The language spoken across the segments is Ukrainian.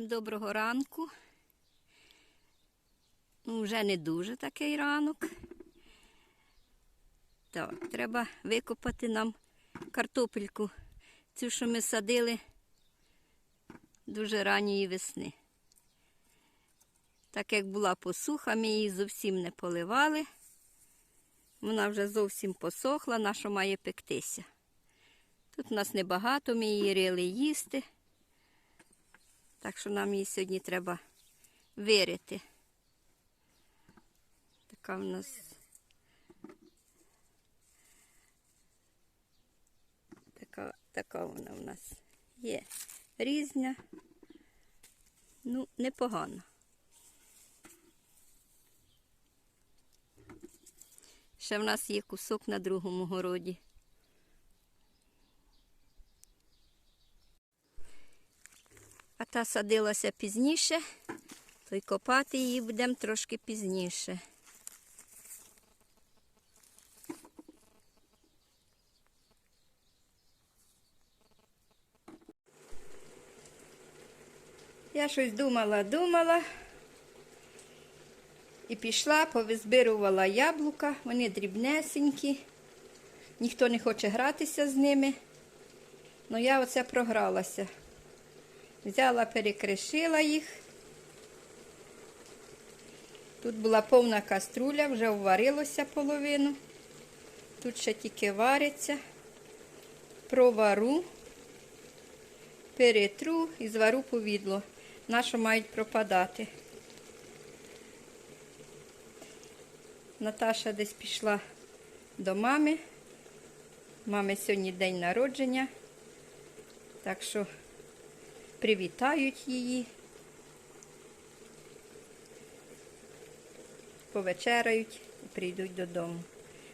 доброго ранку. Ну, вже не дуже такий ранок. Так, треба викопати нам картопельку. Цю, що ми садили дуже ранньої весни. Так як була посуха, ми її зовсім не поливали. Вона вже зовсім посохла, наша має пектися. Тут у нас небагато, ми її рили їсти. Так що нам її сьогодні треба вирити. Така в нас. Така, така вона в нас є. Різня. Ну, непогано. Ще в нас є кусок на другому городі. А та садилася пізніше, то й копати її будемо трошки пізніше. Я щось думала, думала. І пішла, повизбирувала яблука, вони дрібнесенькі. Ніхто не хоче гратися з ними. Ну я оце програлася. Взяла, перекришила їх. Тут була повна каструля, вже вварилося половину. Тут ще тільки вариться. Провару, перетру і звару повідло. Нащо мають пропадати. Наташа десь пішла до мами. Мами сьогодні день народження. Так що привітають її. Повечеряють і прийдуть додому.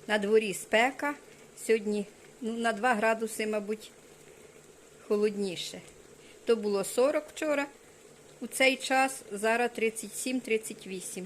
На дворі спека. Сьогодні ну, на 2 градуси, мабуть, холодніше. То було 40 вчора. У цей час зараз 37-38.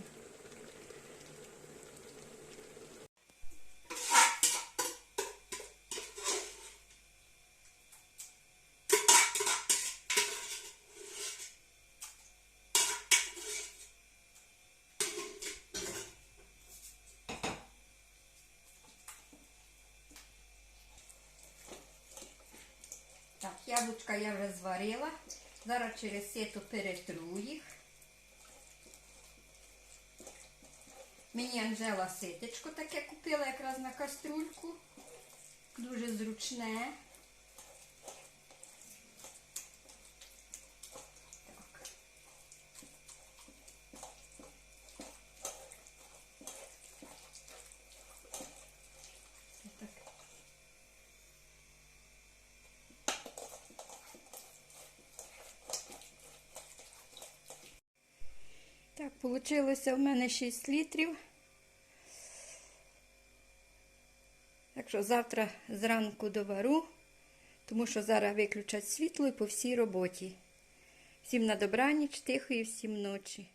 Так, яблучка я вже зварила. Зараз через сито перетру їх. Мені Анжела ситечко таке купила якраз на каструльку. Дуже зручне. Так, вийшло в мене 6 літрів. Так що завтра зранку довару, тому що зараз виключать світло і по всій роботі. Всім на добраніч, тихої, всім ночі.